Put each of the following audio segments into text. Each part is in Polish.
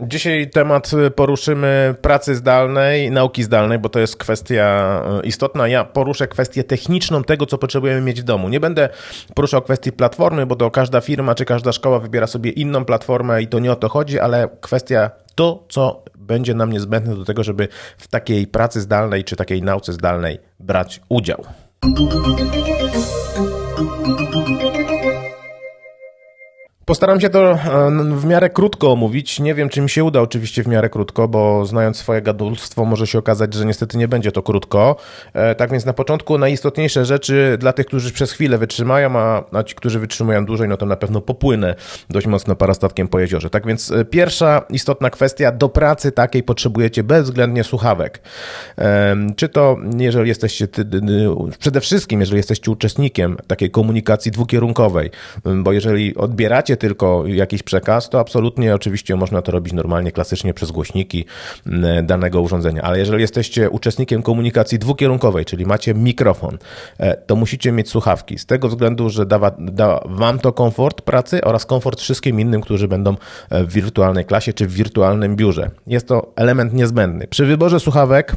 Dzisiaj temat poruszymy pracy zdalnej, nauki zdalnej, bo to jest kwestia e, istotna. Ja poruszę kwestię techniczną tego, co potrzebujemy mieć w domu. Nie będę poruszał kwestii platformy, bo to każda firma czy każda szkoła wybiera sobie inną platformę i to nie o to chodzi, ale kwestia to, co będzie nam niezbędne do tego, żeby w takiej pracy zdalnej czy takiej nauce zdalnej brać udział. Postaram się to e, w miarę krótko omówić. Nie wiem, czy mi się uda oczywiście w miarę krótko, bo znając swoje gadulstwo może się okazać, że niestety nie będzie to krótko. E, tak więc na początku najistotniejsze rzeczy dla tych, którzy przez chwilę wytrzymają, a, a ci, którzy wytrzymują dłużej, no to na pewno popłynę dość mocno parastatkiem po jeziorze. Tak więc e, pierwsza istotna kwestia, do pracy takiej potrzebujecie bezwzględnie słuchawek. Czy to, jeżeli jesteście, przede wszystkim, jeżeli jesteście uczestnikiem takiej komunikacji dwukierunkowej, bo jeżeli odbieracie tylko jakiś przekaz, to absolutnie oczywiście można to robić normalnie, klasycznie przez głośniki danego urządzenia. Ale jeżeli jesteście uczestnikiem komunikacji dwukierunkowej, czyli macie mikrofon, e, to musicie mieć słuchawki. Z tego względu, że da, da wam to komfort pracy oraz komfort wszystkim innym, którzy będą e, w wirtualnej klasie czy w wirtualnym biurze. Jest to element niezbędny. Przy wyborze słuchawek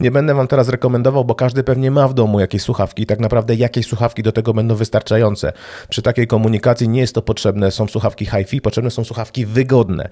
nie będę Wam teraz rekomendował, bo każdy pewnie ma w domu jakieś słuchawki i tak naprawdę jakieś słuchawki do tego będą wystarczające. Przy takiej komunikacji nie jest to potrzebne, są słuchawki hi-fi, potrzebne są słuchawki wygodne.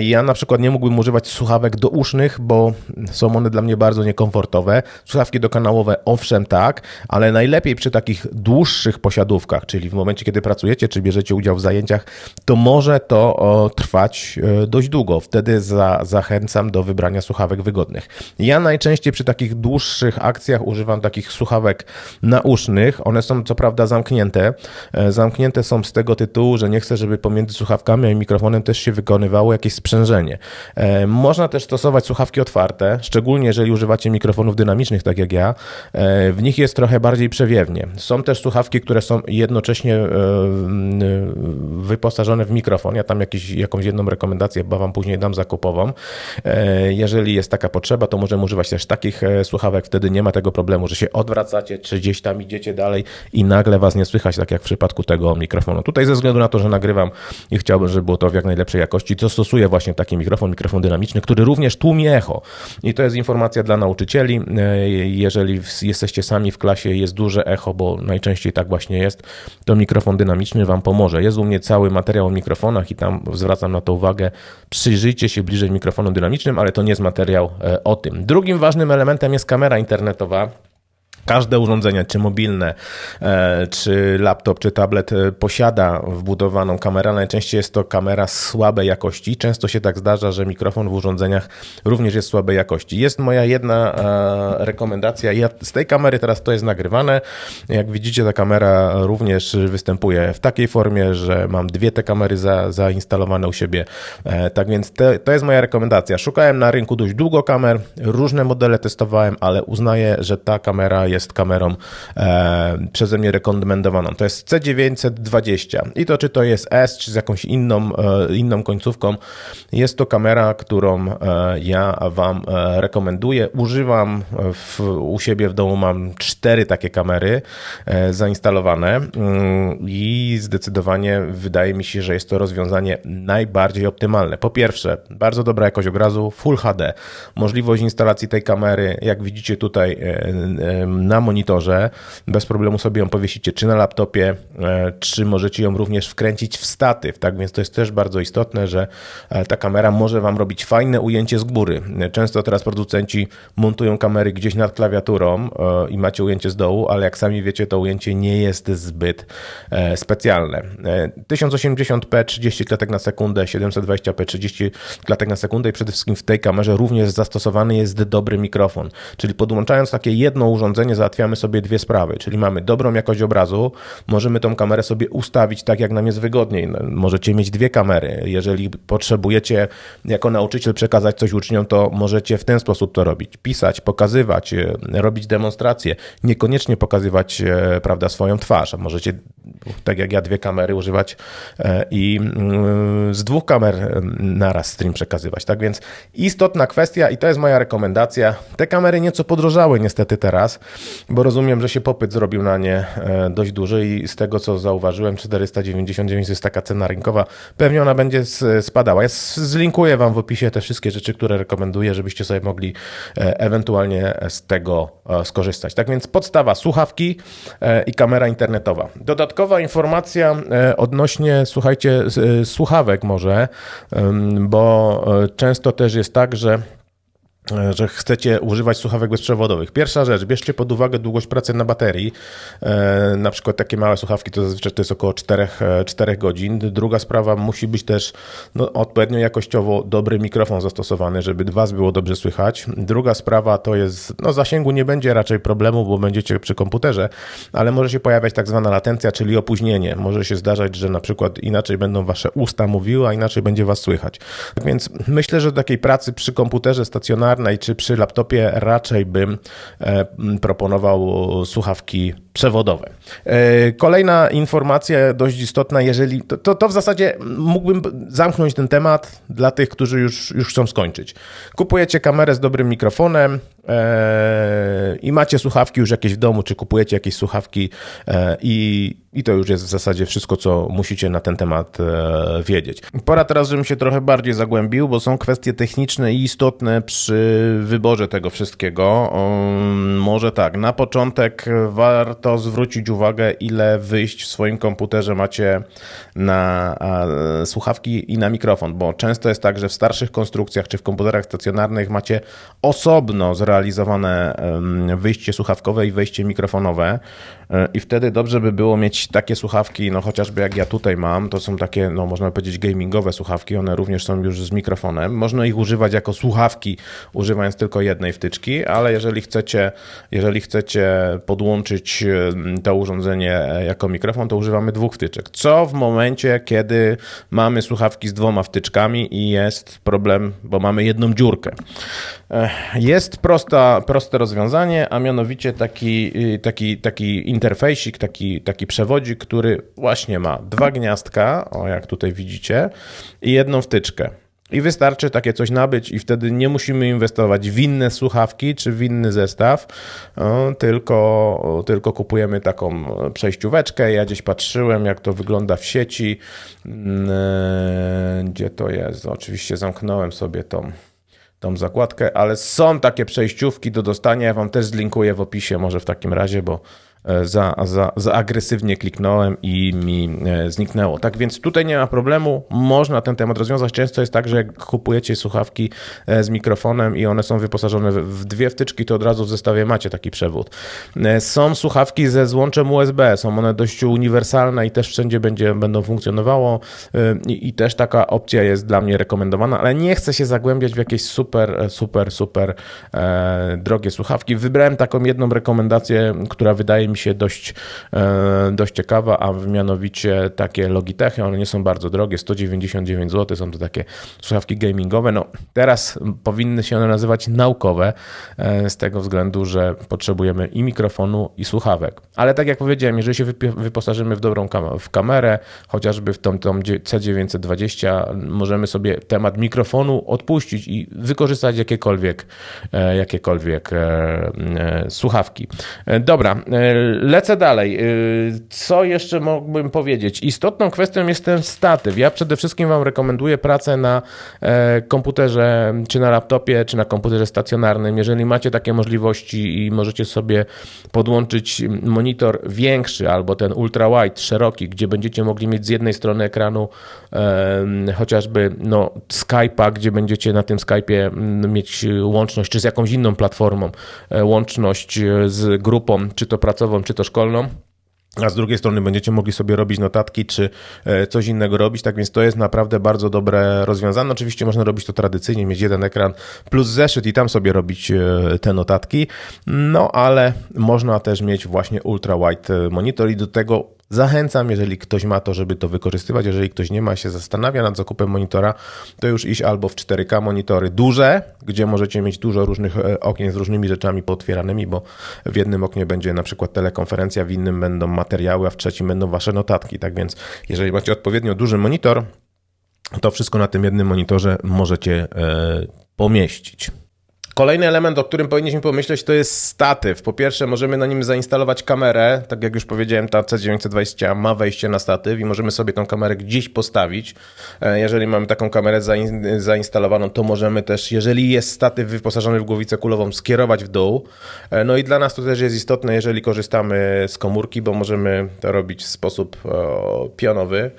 Ja na przykład nie mógłbym używać słuchawek dousznych, bo są one dla mnie bardzo niekomfortowe. Słuchawki dokanałowe owszem tak, ale najlepiej przy takich dłuższych posiadówkach, czyli w momencie, kiedy pracujecie, czy bierzecie udział w zajęciach, to może to o, trwać e, dość długo. Wtedy za, zachęcam do wybrania słuchawek wygodnych. Ja najczęściej przy takich dłuższych akcjach używam takich słuchawek nausznych. One są co prawda zamknięte. E, zamknięte są z tego tytułu, że nie chcę, żeby pomiędzy słuchawkami a mikrofonem też się wykonywało jakieś sprzężenie. E, można też stosować słuchawki otwarte, szczególnie jeżeli używacie mikrofonów dynamicznych, tak jak ja. E, w nich jest trochę bardziej przewiewnie. Są też słuchawki, które są jednocześnie wyposażone w mikrofon. Ja tam jakiś, jakąś jedną rekomendację, bo wam później dam zakupową. Jeżeli jest taka potrzeba, to możemy używać też takich e, słuchawek, wtedy nie ma tego problemu, że się odwracacie, czy gdzieś tam idziecie dalej i nagle was nie słychać, tak jak w przypadku tego mikrofonu. Tutaj ze względu na to, że nagrywam i chciałbym, żeby było to w jak najlepszej jakości, to stosuję właśnie taki mikrofon, mikrofon dynamiczny, który również tłumi echo. I to jest informacja dla nauczycieli. E, jeżeli jesteście sami w klasie, jest duże echo, bo najczęściej tak właśnie jest, to mikrofon dynamiczny wam pomoże. Jest u mnie cały materiał o mikrofonach i tam zwracam na to uwagę. Przyjrzyjcie się bliżej mikrofonom dynamicznym, ale to nie jest materiał e, o tym. Drugim ważnym elementem jest kamera internetowa. Każde urządzenie, czy mobilne, e, czy laptop, czy tablet e, posiada wbudowaną kamerę. Najczęściej jest to kamera słabej jakości. Często się tak zdarza, że mikrofon w urządzeniach również jest słabej jakości. Jest moja jedna e, rekomendacja. Ja z tej kamery teraz to jest nagrywane. Jak widzicie, ta kamera również występuje w takiej formie, że mam dwie te kamery za, zainstalowane u siebie. Tak więc te, to jest moja rekomendacja. Szukałem na rynku dość długo kamer, różne modele testowałem, ale uznaję, że ta kamera jest kamerą e, przeze mnie rekomendowaną. To jest C920 i to czy to jest S, czy z jakąś inną, e, inną końcówką, jest to kamera, którą e, ja Wam e, rekomenduję. Używam w, u siebie w domu, mam cztery takie kamery e, zainstalowane mm, i zdecydowanie wydaje mi się, że jest to rozwiązanie najbardziej optymalne. Po pierwsze, bardzo dobra jakość obrazu, Full HD, możliwość instalacji tej kamery, jak widzicie tutaj e, na monitorze. Bez problemu sobie ją powiesicie czy na laptopie, e, czy możecie ją również wkręcić w statyw. Tak więc to jest też bardzo istotne, że e, ta kamera może Wam robić fajne ujęcie z góry. Często teraz producenci montują kamery gdzieś nad klawiaturą e, i macie ujęcie z dołu, ale jak sami wiecie, to ujęcie nie jest zbyt specjalne. 1080p 30 klatek na sekundę, 720p 30 klatek na sekundę i przede wszystkim w tej kamerze również zastosowany jest dobry mikrofon. Czyli podłączając takie jedno urządzenie załatwiamy sobie dwie sprawy, czyli mamy dobrą jakość obrazu, możemy tą kamerę sobie ustawić tak, jak nam jest wygodniej. No, możecie mieć dwie kamery. Jeżeli potrzebujecie jako nauczyciel przekazać coś uczniom, to możecie w ten sposób to robić. Pisać, pokazywać, e, robić demonstracje, niekoniecznie pokazywać e, prawda, swoją twarz. Możecie, tak jak ja, dwie kamery używać e, i mm, z dwóch kamer naraz stream przekazywać. Tak więc istotna kwestia i to jest moja rekomendacja. Te kamery nieco podrożały niestety teraz. Bo rozumiem, że się popyt zrobił na nie e, dość duży i z tego co zauważyłem 499 jest taka cena rynkowa, pewnie ona będzie spadała. Ja zlinkuję Wam w opisie te wszystkie rzeczy, które rekomenduję, żebyście sobie mogli e, ewentualnie z tego skorzystać. Tak więc podstawa słuchawki i kamera internetowa. Dodatkowa informacja odnośnie, słuchajcie, słuchawek może, bo często też jest tak, że E, że chcecie używać słuchawek bezprzewodowych. Pierwsza rzecz, bierzcie pod uwagę długość pracy na baterii. E, na przykład takie małe słuchawki to zazwyczaj to jest około 4, 4 e, godzin. Druga sprawa, musi być też no, odpowiednio jakościowo dobry mikrofon zastosowany, żeby Was było dobrze słychać. Druga sprawa to jest, no zasięgu nie będzie raczej problemu, bo będziecie przy komputerze, ale może się pojawiać tak zwana latencja, czyli opóźnienie. Może się zdarzać, że na przykład inaczej będą Wasze usta mówiły, a inaczej będzie Was słychać. Tak więc myślę, że do takiej pracy przy komputerze stacjonarnym stacjonarnej czy przy laptopie raczej bym e, proponował słuchawki przewodowe. E, kolejna informacja dość istotna, jeżeli to, to, to, w zasadzie mógłbym zamknąć ten temat dla tych, którzy już, już chcą skończyć. Kupujecie kamerę z dobrym mikrofonem i macie słuchawki już jakieś w domu, czy kupujecie jakieś słuchawki i, i to już jest w zasadzie wszystko, co musicie na ten temat e, wiedzieć. Pora teraz, żebym się trochę bardziej zagłębił, bo są kwestie techniczne i istotne przy wyborze tego wszystkiego. Um, może tak, na początek warto zwrócić uwagę, ile wyjść w swoim komputerze macie na słuchawki i na mikrofon, bo często jest tak, że w starszych konstrukcjach czy w komputerach stacjonarnych macie osobno zrealizowane wyjście słuchawkowe i wejście mikrofonowe e, i wtedy dobrze by było mieć takie słuchawki, no chociażby jak ja tutaj mam, to są takie, no można powiedzieć gamingowe słuchawki, one również są już z mikrofonem. Można ich używać jako słuchawki, używając tylko jednej wtyczki, ale jeżeli chcecie, jeżeli chcecie podłączyć to urządzenie jako mikrofon, to używamy dwóch wtyczek. Co w momencie, kiedy mamy słuchawki z dwoma wtyczkami i jest problem, bo mamy jedną dziurkę. Jest prosta, proste rozwiązanie, a mianowicie taki, taki, taki interfejsik, taki, taki przewodzik, który właśnie ma dwa gniazdka, o jak tutaj widzicie, i jedną wtyczkę. I wystarczy takie coś nabyć, i wtedy nie musimy inwestować w inne słuchawki czy w inny zestaw, tylko, tylko kupujemy taką przejścióweczkę. Ja gdzieś patrzyłem, jak to wygląda w sieci. Mm, e, gdzie to jest? Oczywiście zamknąłem sobie tą tą zakładkę, ale są takie przejściówki do dostania. Ja Wam też zlinkuję w opisie, może w takim razie, bo za, za, za agresywnie kliknąłem i mi e, zniknęło. Tak więc tutaj nie ma problemu, można ten temat rozwiązać. Często jest tak, że jak kupujecie słuchawki e, z mikrofonem i one są wyposażone w dwie wtyczki, to od razu w zestawie macie taki przewód. Są słuchawki ze złączem USB, są one dość uniwersalne i też wszędzie będzie, będą funkcjonowało i, i też taka opcja jest dla mnie rekomendowana, ale nie chcę się zagłębiać w jakieś super, super, super e, drogie słuchawki. Wybrałem taką jedną rekomendację, która wydaje mi mi się dość, e, dość ciekawa, a mianowicie takie Logitechy, one nie są bardzo drogie, 199 zł, są to takie słuchawki gamingowe. No, teraz powinny się one nazywać naukowe, e, z tego względu, że potrzebujemy i mikrofonu, i słuchawek. Ale tak jak powiedziałem, jeżeli się wyposażymy w dobrą kam w kamerę, chociażby w tą, tą C920, możemy sobie temat mikrofonu odpuścić i wykorzystać jakiekolwiek, e, jakiekolwiek słuchawki. Dobra, Lecę dalej. Y, co jeszcze mógłbym powiedzieć? Istotną kwestią jest ten statyw. Ja przede wszystkim Wam rekomenduję pracę na e, komputerze, czy na laptopie, czy na komputerze stacjonarnym. Jeżeli macie takie możliwości i możecie sobie podłączyć monitor większy albo ten ultra wide, szeroki, gdzie będziecie mogli mieć z jednej strony ekranu chociażby no, Skype'a, gdzie będziecie na tym Skype'ie mieć łączność, czy z jakąś inną platformą, e, łączność z grupą, czy to pracowników, czy to szkolną. A z drugiej strony będziecie mogli sobie robić notatki, czy e, coś innego robić, tak więc to jest naprawdę bardzo dobre rozwiązanie. Oczywiście można robić to tradycyjnie, mieć jeden ekran plus zeszyt i tam sobie robić e, te notatki, no ale można też mieć właśnie ultra wide monitor i do tego Zachęcam, jeżeli ktoś ma to, żeby to wykorzystywać. Jeżeli ktoś nie ma, się zastanawia nad zakupem monitora, to już iść albo w 4K monitory duże, gdzie możecie mieć dużo różnych e, okien z różnymi rzeczami pootwieranymi, bo w jednym oknie będzie na przykład telekonferencja, w innym będą materiały, a w trzecim będą wasze notatki. Tak więc, jeżeli macie odpowiednio duży monitor, to wszystko na tym jednym monitorze możecie e, pomieścić. Kolejny element, o którym powinniśmy pomyśleć, to jest statyw. Po pierwsze, możemy na nim zainstalować kamerę. Tak jak już powiedziałem, ta C920 ma wejście na statyw i możemy sobie tą kamerę gdzieś postawić. E, Jeżeli mamy taką kamerę zain- zainstalowaną, to możemy też, jeżeli jest statyw wyposażony w głowicę kulową, skierować w dół. E, No i dla nas to też jest istotne, jeżeli korzystamy z komórki, bo możemy to robić w sposób e, pionowy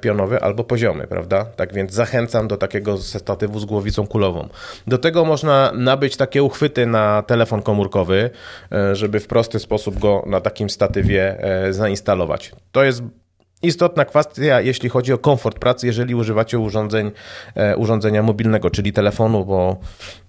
pionowy albo poziomy, prawda? Tak więc zachęcam do takiego statywu z głowicą kulową. Do tego można nabyć takie uchwyty na telefon komórkowy, e, żeby w prosty sposób go na takim statywie e, zainstalować. To jest Istotna kwestia, jeśli chodzi o komfort pracy, jeżeli używacie urządzeń, e, urządzenia mobilnego, czyli telefonu, bo,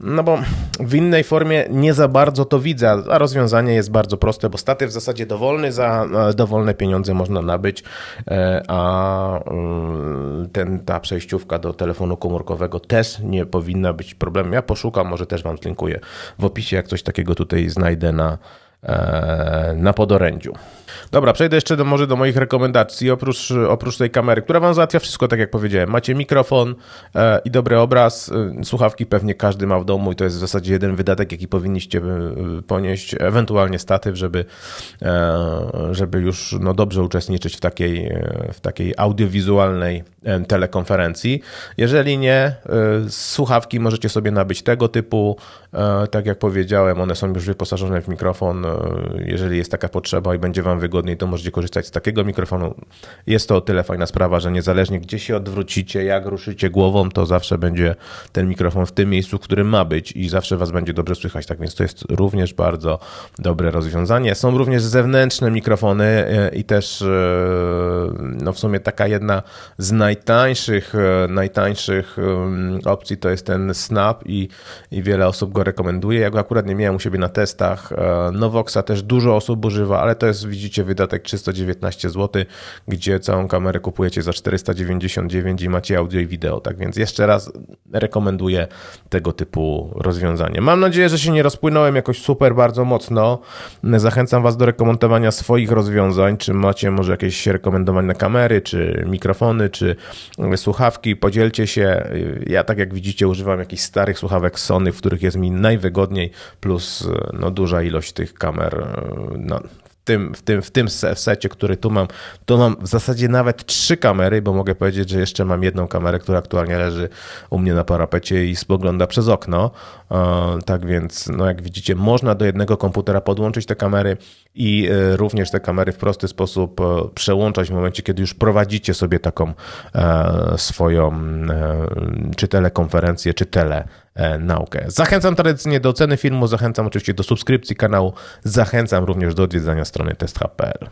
no bo w innej formie nie za bardzo to widzę, a- rozwiązanie jest bardzo proste, bo statyw w zasadzie dowolny, za e, dowolne pieniądze można nabyć, e, a mm, ten, ta przejściówka do telefonu komórkowego też nie powinna być problemem. Ja poszukam, może też Wam zlinkuję w opisie, jak coś takiego tutaj znajdę na, na podorędziu. Dobra, przejdę jeszcze do, może do moich rekomendacji. Oprócz, oprócz tej kamery, która Wam załatwia wszystko, tak jak powiedziałem. Macie mikrofon e, i dobry obraz. E, słuchawki pewnie każdy ma w domu i to jest w zasadzie jeden wydatek, jaki powinniście e, ponieść. Ewentualnie statyw, żeby, e, żeby już no, dobrze uczestniczyć w takiej, e, w takiej audiowizualnej e, telekonferencji. Jeżeli nie, e, słuchawki możecie sobie nabyć tego typu. E, Tak jak powiedziałem, one są już wyposażone w mikrofon. Jeżeli jest taka potrzeba i będzie Wam wygodniej, to możecie korzystać z takiego mikrofonu. Jest to o tyle fajna sprawa, że niezależnie gdzie się odwrócicie, jak ruszycie głową, to zawsze będzie ten mikrofon w tym miejscu, w którym ma być i zawsze Was będzie dobrze słychać. Tak więc to jest również bardzo dobre rozwiązanie. Są również zewnętrzne mikrofony e, i też e, no w sumie taka jedna z najtańszych, e, najtańszych opcji to jest ten Snap i, i wiele osób go rekomenduje. Ja go akurat nie miałem u siebie na testach. E, Novoxa też dużo osób używa, ale to jest widzicie wydatek 319 zł, gdzie całą kamerę kupujecie za 499 i macie audio i wideo. Tak więc jeszcze raz rekomenduję tego typu rozwiązanie. Mam nadzieję, że się nie rozpłynąłem jakoś super bardzo mocno. Zachęcam Was do rekomendowania swoich rozwiązań. Czy macie może jakieś rekomendowane kamery, czy mikrofony, czy słuchawki? Podzielcie się. Ja tak jak widzicie używam jakichś starych słuchawek Sony, w których jest mi najwygodniej, plus no, duża ilość tych kamer no, w tym, w tym, w tym secie, który tu mam, tu mam w zasadzie nawet trzy kamery, bo mogę powiedzieć, że jeszcze mam jedną kamerę, która aktualnie leży u mnie na parapecie i spogląda przez okno. E, Tak więc, no jak widzicie, można do jednego komputera podłączyć te kamery i e, również te kamery w prosty sposób przełączać w momencie, kiedy już prowadzicie sobie taką swoją czy telekonferencję, czy tele naukę. Zachęcam tradycyjnie do oceny filmu, zachęcam oczywiście do subskrypcji kanału, zachęcam również do odwiedzania strony test.pl.